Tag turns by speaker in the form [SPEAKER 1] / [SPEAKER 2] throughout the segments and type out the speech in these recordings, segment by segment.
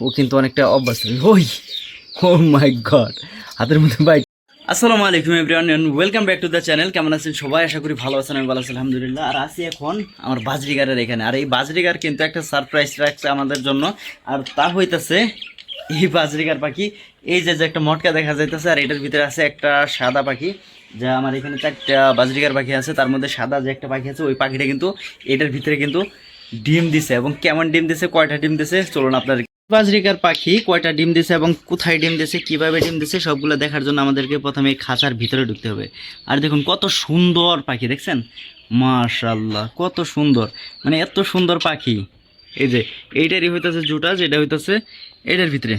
[SPEAKER 1] ও কিন্তু অনেকটা অভ্যাস ওই ও মাই গড হাতের মধ্যে বাইক আসসালামু আলাইকুম everyone welcome back to the channel কেমন আছেন সবাই? আশা করি ভালো আছেন, আমি ভালো আছি, আলহামদুলিল্লাহ। আর আছি এখন আমার বাজরিগারের এখানে। আর এই বাজরিগার কিন্তু একটা সারপ্রাইজ রাখছে আমাদের জন্য। আর তা হইতেছে, এই বাজরিগার পাখি, এই যে যে একটা মটকা দেখা যাইতেছে, আর এটার ভিতরে আছে একটা সাদা পাখি। যা আমার এখানে চারটা বাজরিগার পাখি আছে, তার মধ্যে সাদা যে একটা পাখি আছে, ওই পাখিটা কিন্তু, এটার ভিতরে কিন্তু ডিম দিছে। এবং কেমন ডিম দিছে, কয়টা ডিম দিছে, চলুন আপনার বাজরিকার পাখি কয়টা ডিম দিছে এবং কোথায় ডিম দিছে, কীভাবে ডিম দিছে, সবগুলো দেখার জন্য আমাদেরকে প্রথমে এই খাঁচার ভিতরে ঢুকতে হবে। আর দেখুন কত সুন্দর পাখি, দেখছেন? মাশাল্লাহ কত সুন্দর। মানে এত সুন্দর পাখি। এই যে, এইটারই হইতেছে জুটা, যেটা হইতেছে এটার ভিতরে।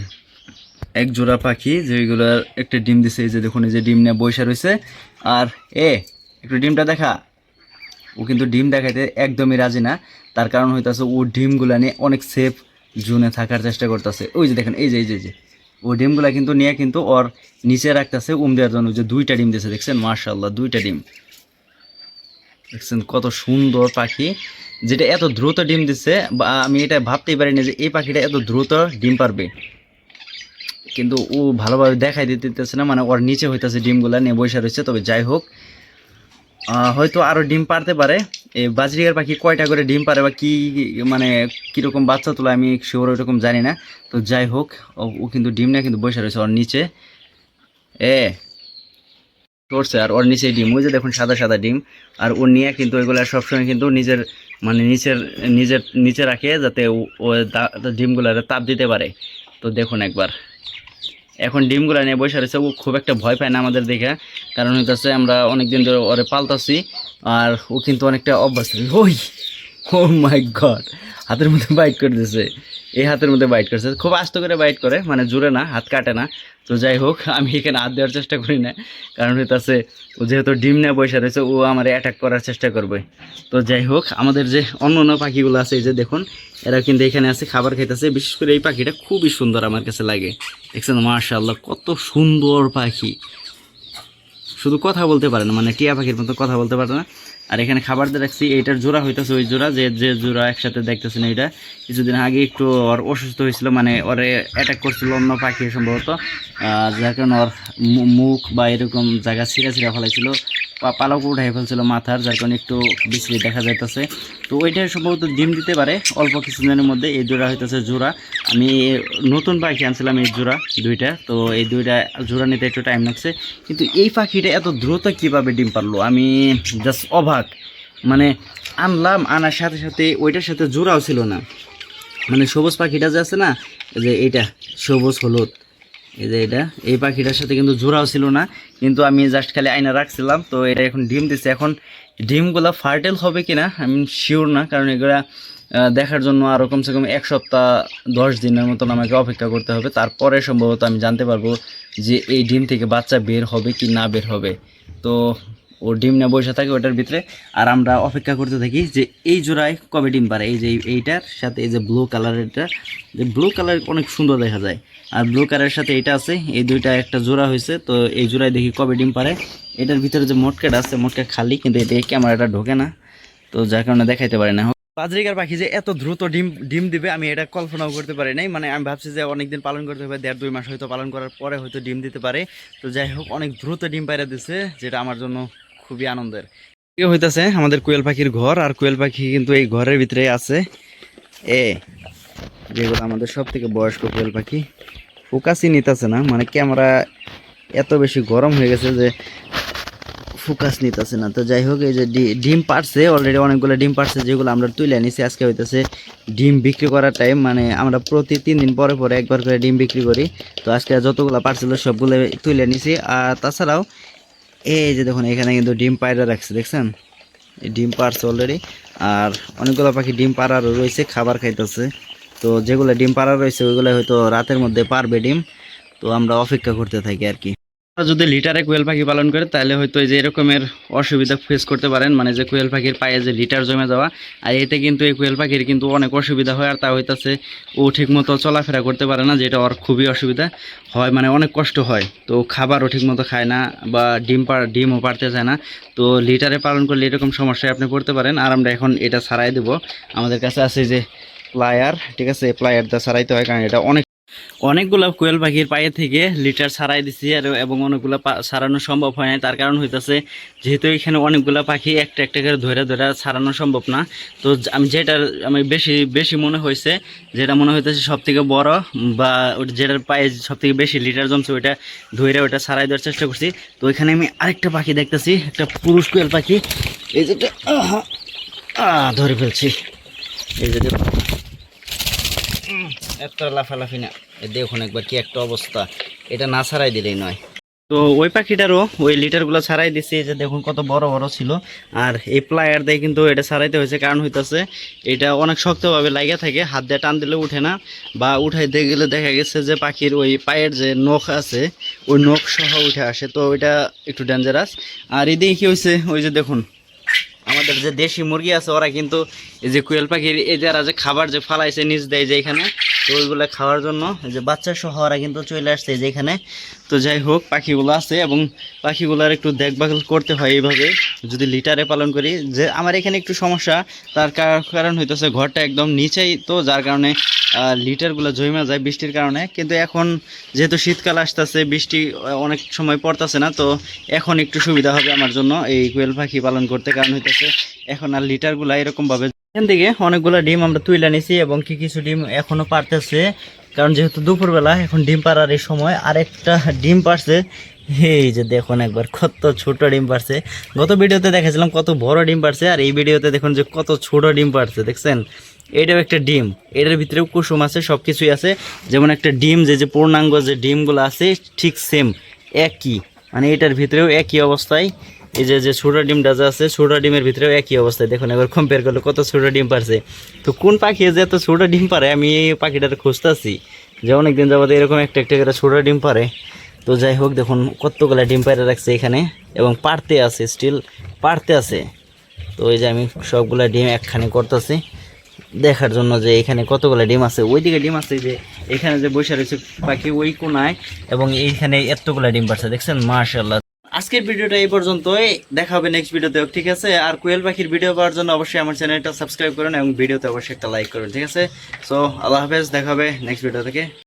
[SPEAKER 1] এক জোড়া পাখি যেগুলোর একটা ডিম দিছে, এই যে দেখুন, এই যে ডিম নিয়ে বৈশা রয়েছে আর এ, একটু ডিমটা দেখা। ও কিন্তু ডিম দেখাইতে একদমই রাজি না। তার কারণ হইতাছে ও ডিমগুলা নিয়ে অনেক সেফ জোনে থাকার চেষ্টা করতেছে। ওই যে দেখেন, এই যে এই যে যে। ও ডিমগুলা কিন্তু নিয়ে কিন্তু ওর নিচে রাখতেছে উম দেওয়ার জন্য। যে দুইটা ডিম দিয়েছে দেখছেন? মার্শাল্লাহ দুইটা ডিম। দেখছেন কত সুন্দর পাখি। যেটা এত দ্রুত ডিম দিচ্ছে বা আমি এটা ভাবতেই পারিনি যে এই পাখিটা এত দ্রুত ডিম পারবে। কিন্তু ও ভালোভাবে দেখাই দিতেছে না মানে ওর নিচে হইতেছে ডিমগুলা, নিয়ে বসে রয়েছে। তবে যাই হোক হয়তো আরও ডিম পারতে পারে। এই বাজরিগার পাখি কয়টা করে ডিম পারে বা কি মানে কীরকম বাচ্চা তোলা আমি শিওর ওইরকম জানি না। তো যাই হোক, ও- কিন্তু ডিম না, কিন্তু বসে রয়েছে ওর নিচে। এ করছে আর ওর নিচে ডিম। ওই যে দেখুন, সাদা সাদা ডিম। আর ও নিয়ে কিন্তু ওইগুলো সবসময় কিন্তু নিজের মানে নিচের, নিজের, নিচে রাখে যাতে ও ডিমগুলো তাপ দিতে পারে। তো দেখুন একবার। এখন ডিমগুলো নিয়ে বসে রয়েছে, ও খুব একটা ভয় পায় না আমাদের দেখে। কারণ হইতেছে আমরা অনেকদিন ধরে ওরে পালতাছি, আর ও কিন্তু অনেকটা অভ্যাস ওই! ও মাই গড হাতের মধ্যে বাইট করে দিছে এই হাতের মধ্যে বাইট করছে। খুব আস্ত করে বাইট করে মানে জোরে না, হাত কাটে না। তো যাই হোক, আমি এখানে হাত দেওয়ার চেষ্টা করি না। কারণ হইতাছে, ও যেহেতু ডিম নিয়ে বসে রয়েছে, ও আমার অ্যাটাক করার চেষ্টা করবে। তো যাই হোক, আমাদের যে অন্য অন্য পাখিগুলো আছে, এই যে দেখুন এরা কিন্তু এখানে আছে, খাবার খাইতেছে। বিশেষ করে এই পাখিটা খুবই সুন্দর আমার কাছে লাগে। দেখছেন মার্শাল্লাহ কত সুন্দর পাখি। শুধু কথা বলতে পারে না মানে টিয়া পাখির মতো কথা বলতে পারে না। আর এখানে খাবার দিয়ে রাখছি, এইটার জোড়া হইতেছে ওই জোড়া, যে যে জোড়া একসাথে দেখতেছেন এইটা। কিছুদিন আগে একটু ওর অসুস্থ হয়েছিল মানে ওরে অ্যাটাক করছিল অন্য পাখি সম্ভবত যার কারণে ওর মুখ বা এরকম জায়গা ছিঁড়া ছিঁড়া ফেলাইছিল। পালক উঠাই ফেলছিল মাথার, যার কারণে একটু বিশ্রী দেখা যাইতেছে। তো ওইটা সম্ভবত ডিম দিতে পারে, অল্প কিছুদিনের মধ্যে। এই জোড়া হইতেছে জোড়া। আমি নতুন পাখি আনছিলাম এই জোড়া দুইটা। তো এই দুইটা জোড়া নিতে একটু টাইম লাগছে। কিন্তু এই পাখিটা এত দ্রুত কীভাবে ডিম পারল? আমি জাস্ট অবাক। মানে আনলাম, আনার সাথে সাথে ওইটার সাথে জোড়াও ছিল না। মানে সবুজ পাখিটা যে আছে না যে এইটা, সবুজ, হলুদ। এই যে এটা, এই পাখিটার সাথে কিন্তু জোড়াও ছিল না, কিন্তু আমি জাস্ট খালি আয়না রাখছিলাম, তো এটা এখন ডিম দিচ্ছে এখন ডিমগুলো ফার্টেল হবে কিনা, আমি শিওর না, কারণ এগুলা দেখার জন্য আরও কমসে কম এক সপ্তাহ, দশ দিনের মতন আমাকে অপেক্ষা করতে হবে। তারপরে সম্ভবত আমি জানতে পারব যে এই ডিম থেকে বাচ্চা বের হবে কি না বের হবে। তো ও ডিম নিয়ে বসে থাকে ওটার ভিতরে। আর আমরা অপেক্ষা করতে থাকি যে এই জোড়ায় কবে ডিম পারে? এই যে এইটার সাথে এই যে ব্লু কালারেরটা যে ব্লু কালার অনেক সুন্দর দেখা যায়। আর ব্লু কালারের সাথে এটা আছে, এই দুইটা একটা জোড়া হয়েছে, তো এই জোড়ায় দেখি কবে ডিম পারে। এটার ভিতরে যে মোটকাটা আছে, মোটকা খালি, কিন্তু এটা ক্যামেরাটা ঢোকে না, তো যার কারণে দেখাইতে পারে না। বাজরিকার পাখি যে এত দ্রুত ডিম ডিম দিবে, আমি এটা কল্পনাও করতে পারি নাই। মানে আমি ভাবছি যে অনেকদিন পালন করতে হবে, দেড় দুই মাস হয়তো পালন করার পরে হয়তো ডিম দিতে পারে। তো যাই হোক, অনেক দ্রুত ডিম পাইরা দিছে, যেটা আমার জন্য খুবই আনন্দের। হইতাছে? আমাদের কোয়েল পাখির ঘর, আর কোয়েল পাখি কিন্তু এই ঘরের ভিতরে আছে। এ, যেগুলো আমাদের সব থেকে বয়স্ক কোয়েল পাখি। ফোকাসই নিতেছে না মানে ক্যামেরা এত বেশি গরম হয়ে গেছে যে ফোকাস নিতেছে না। তো যাই হোক, এই যে ডিম পারছে অলরেডি অনেকগুলো ডিম পারছে যেগুলো আমরা তুলে নিছি আজকে হইতেছে ডিম বিক্রি করার টাইম মানে আমরা প্রতি তিন দিন পরে পরে একবার করে ডিম বিক্রি করি। তো আজকে যতগুলো পারছিল সবগুলো তুলে নিছি আর তাছাড়াও এই যে দেখুন, এখানে কিন্তু ডিম পায়রা রাখছে, দেখছেন? ডিম পারছে অলরেডি আর অনেকগুলো পাখি ডিম পাড়ারও রয়েছে, খাবার খাইতেছে। তো যেগুলো ডিম পাড়া রয়েছে, ওইগুলো হয়তো রাতের মধ্যে পারবে ডিম, তো আমরা অপেক্ষা করতে থাকি আর কি। যদি লিটারে কোয়েল পাখি পালন করে তাহলে হয়তো এই যে এরকমের অসুবিধা ফেস করতে পারেন। মানে যে কোয়েল পাখির পায়ে যে লিটার জমে যাওয়া, আর এতে কিন্তু এই কোয়েল পাখির কিন্তু অনেক অসুবিধা হয়, আর তা হইতাছে ও ঠিকমতো চলাফেরা করতে পারে না, যেটা ওর খুবই অসুবিধা হয় মানে অনেক কষ্ট হয়। তো খাবারও ঠিকমতো খায় না বা ডিম পার, ডিমও পারতে চায় না। তো লিটারে পালন করলে এরকম সমস্যায় আপনি পড়তে পারেন, আর আমরা এখন এটা ছাড়াই দেবো। আমাদের কাছে আছে যে প্লায়ার, ঠিক আছে? প্লায়ারটা ছাড়াইতে হয়, কারণ এটা অনেক অনেকগুলা কোয়েল পাখির পায়ে থেকে লিটার ছাড়াই দিছি আর এবং অনেকগুলা ছাড়ানো সম্ভব হয় না তার কারণ হইতাছে, যেহেতু এখানে অনেকগুলা পাখি একটা একটা করে ধরে ধরে ছাড়ানো সম্ভব না। তো আমি যেটা আমি বেশি বেশি মনে হয়েছে যেটা মনে হইতেছে সব থেকে বড় বা যেটার পায়ে সব থেকে বেশি লিটার জমছে ওইটা ধরে ওটা ছাড়াই দেওয়ার চেষ্টা করছি। তো ওইখানে আমি আরেকটা পাখি দেখতেছি, একটা পুরুষ কোয়েল পাখি। এই যেটা ধরে ফেলছি। এই যে দেখুন এত লাফালাফি না। দেখুন একবার কি একটা অবস্থা। এটা না ছাড়াই দিলেই নয়। তো ওই পাখিটারও ওই লিটারগুলো ছাড়াই এই যে দেখুন কত বড় বড় ছিল। আর এই প্লায়ার দিয়ে কিন্তু এটা ছাড়াইতে হয়েছে, কারণ হইতাছে এটা অনেক শক্তভাবে লাগিয়ে থাকে, হাত দিয়ে টান দিলে উঠে না। বা উঠাইতে গেলে দেখা গেছে যে পাখির ওই পায়ের যে নখ আছে, ওই নখ সহ উঠে আসে, তো ওইটা একটু ডেঞ্জারাস আর এদিকে কি হয়েছে ওই যে দেখুন, আমাদের যে দেশি মুরগি আছে, ওরা কিন্তু এই যে কুয়েল পাখির এই যারা যে খাবার যে ফালাইছে নিচ দেয় যে এখানে তো ওইগুলো খাওয়ার জন্য এই যে বাচ্চা সহ ওরা কিন্তু চলে আসছে যেখানে তো যাই হোক, পাখিগুলো আছে এবং পাখিগুলোর একটু দেখভাল করতে হয় এইভাবে। যদি লিটারে পালন করি, যে আমার এখানে একটু সমস্যা, তার কার- কারণ হইতেছে ঘরটা একদম নিচেই তো, যার কারণে লিটারগুলো জমে যায় বৃষ্টির কারণে। কিন্তু এখন যেহেতু শীতকাল আসতেছে, বৃষ্টি অনেক সময় পড়তেছে না, তো এখন একটু সুবিধা হবে আমার জন্য এই কোয়েল পাখি পালন করতে। কারণ হইতেছে, এখন আর লিটারগুলো এরকমভাবে এখান থেকে অনেকগুলো ডিম আমরা তুলে নিছি এবং কি কিছু ডিম এখনও পারতেছে। কারণ যেহেতু দুপুরবেলা, এখন ডিম পাড়ার এই সময়, আরেকটা ডিম পারছে এই যে দেখুন একবার কত ছোট ডিম পারছে গত ভিডিওতে দেখেছিলাম কত বড় ডিম পারছে আর এই ভিডিওতে দেখুন যে কত ছোট ডিম পারছে দেখছেন? এটাও একটা ডিম। এটার ভিতরেও কুসুম আছে সব কিছুই আছে। যেমন একটা ডিম, যে যে পূর্ণাঙ্গ যে ডিমগুলো আছে, ঠিক সেম একই। মানে এটার ভিতরেও একই অবস্থায় এই যে যে ছোটো ডিমটা যে আছে, ছোটো ডিমের ভিতরেও একই অবস্থায় দেখুন, এবার কম্পেয়ার করলে কত ছোটো ডিম পারছে। তো কোন পাখি যে এত ছোটো ডিম পারে, আমি এই পাখিটার খুঁজতেছি। যে অনেকদিন যাবত এরকম একটা একটা করে ছোটো ডিম পারে। তো যাই হোক, দেখুন কতগুলো ডিম পাড়ে রাখছে এখানে, এবং পারতে আছে স্টিল পারতে আছে। তো ওই যে আমি সবগুলা ডিম একখানে করতেছি। দেখার জন্য যে এখানে কতগুলো ডিম আছে, ওইদিকে ডিম আছে যে, এখানে যে বসে রয়েছে পাখি ওই কোনায়, এবং এইখানে এতগুলা ডিম পাচ্ছে দেখছেন? মাশাল্লাহ আজকের ভিডিওটা এই পর্যন্তই। দেখা হবে নেক্সট ভিডিওতে ঠিক আছে? আর কোয়েল পাখির ভিডিও পাওয়ার জন্য অবশ্যই আমার চ্যানেলটা সাবস্ক্রাইব করুন এবং ভিডিওতে অবশ্যই একটা লাইক করুন, ঠিক আছে? সো আল্লাহ হাফেজ, দেখা হবে নেক্সট ভিডিও থেকে।